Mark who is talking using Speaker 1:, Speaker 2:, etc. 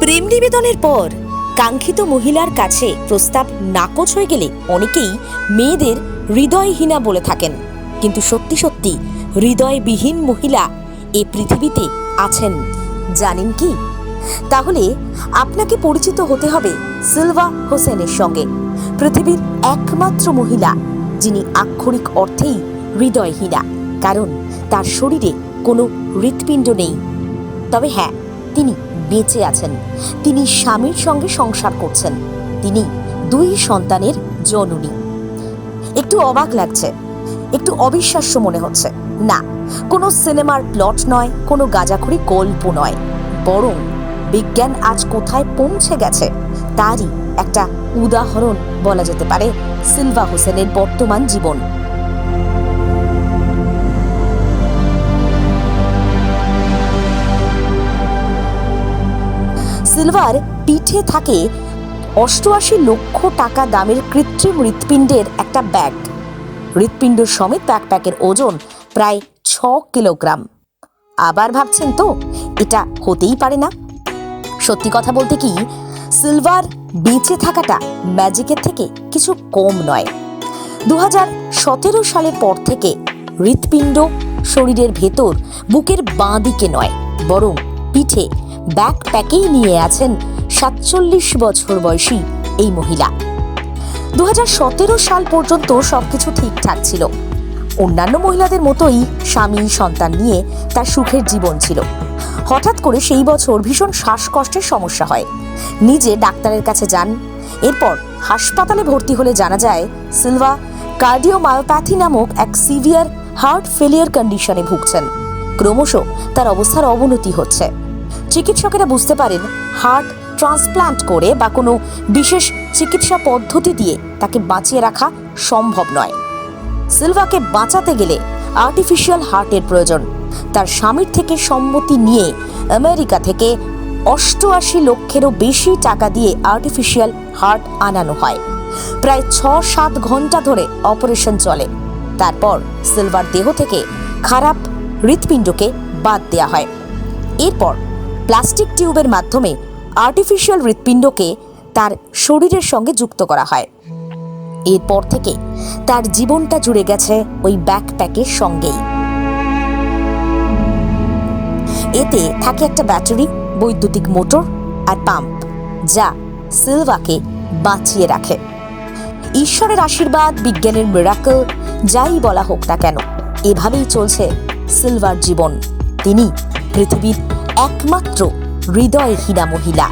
Speaker 1: প্রেম নিবেদনের পর কাঙ্ক্ষিত মহিলার কাছে প্রস্তাব নাকচ হয়ে গেলে অনেকেই মেয়েদের হৃদয়হীনা বলে থাকেন। কিন্তু সত্যি সত্যি হৃদয়বিহীন মহিলা এ পৃথিবীতে আছেন। জানেন কি? তাহলে আপনাকে পরিচিত হতে হবে সিলভা হোসেনের সঙ্গে। পৃথিবীর একমাত্র মহিলা, যিনি আক্ষরিক অর্থেই হৃদয়হীনা, কারণ তার শরীরে কোনো হৃৎপিণ্ড নেই। তবে হ্যাঁ তিনি বেঁচে আছেন। তিনি স্বামীর সঙ্গে সংসার করছেন। তিনি দুই সন্তানের জননী। একটু অবাক লাগছে, একটু অবিশ্বাস্য মনে হচ্ছে। না, কোনো সিনেমার প্লট নয়, কোনো গাজাখড়ি গল্প নয়। বরং বিজ্ঞান আজ কোথায় পৌঁছে গেছে, তারই একটা উদাহরণ বলা যেতে পারে সিলভা হোসেনের বর্তমান জীবন। সিলভার পিঠে থাকে অষ্টআশি লক্ষ টাকা দামের কৃত্রিম হৃৎপিণ্ডের একটা ব্যাগ। হৃৎপিণ্ড সমেত ব্যাকপ্যাকের ওজন প্রায় ছ কিলোগ্রাম। আবার ভাবছেন তো, এটা হতেই পারে না? সত্যি কথা বলতে কি, সিলভার বেঁচে থাকাটা ম্যাজিকের থেকে কিছু কম নয়। দু সতেরো সালের পর থেকে হৃৎপিণ্ড শরীরের ভেতর বুকের বাঁ দিকে নয়, বরং পিঠে ব্যাকপ্যাকেই নিয়ে আছেন সাতচল্লিশ বছর বয়সী এই মহিলা। দু হাজার সতেরো সাল পর্যন্ত সবকিছু ঠিকঠাক ছিল। অন্যান্য মহিলাদের মতোই স্বামী, সন্তান নিয়ে তার সুখের জীবন ছিল। হঠাৎ করে সেই বছর ভীষণ শ্বাসকষ্টের সমস্যা হয়। নিজে ডাক্তারের কাছে যান। এরপর হাসপাতালে ভর্তি হলে জানা যায়, সিলভা কার্ডিওমায়োপ্যাথি নামক এক সিভিয়ার হার্ট ফেলিয়ার কন্ডিশনে ভুগছেন। ক্রমশ তার অবস্থার অবনতি হচ্ছে। চিকিৎসকেরা বুঝতে পারেন, হার্ট ট্রান্সপ্লান্ট করে বা কোনো বিশেষ চিকিৎসা পদ্ধতি দিয়ে তাকে বাঁচিয়ে রাখা সম্ভব নয়। সিলভাকে বাঁচাতে গেলে আর্টিফিশিয়াল হার্টের প্রয়োজন। তার স্বামীর থেকে সম্মতি নিয়ে আমেরিকা থেকে অষ্টআশি লক্ষেরও বেশি টাকা দিয়ে আর্টিফিশিয়াল হার্ট আনানো হয়। প্রায় ছ সাত ঘণ্টা ধরে অপারেশন চলে। তারপর সিলভার দেহ থেকে খারাপ হৃৎপিণ্ডকে বাদ দেওয়া হয়। এরপর প্লাস্টিক টিউবের মাধ্যমে আর্টিফিশিয়াল হৃৎপিণ্ডকে তার শরীরের সঙ্গে যুক্ত করা হয়। এরপর থেকে তার জীবনটা জুড়ে গেছে ওই ব্যাকপ্যাকের সঙ্গেই। এতে থাকে একটা ব্যাটারি বৈদ্যুতিক মোটর আর পাম্প যা সিলভাকে বাঁচিয়ে রাখে। ঈশ্বরের আশীর্বাদ, বিজ্ঞানের মিরাকল যাই বলা হোক না কেন, এভাবেই চলছে সিলভার জীবন। তিনি পৃথিবীর একমাত্র হৃদয়হীনা মহিলা।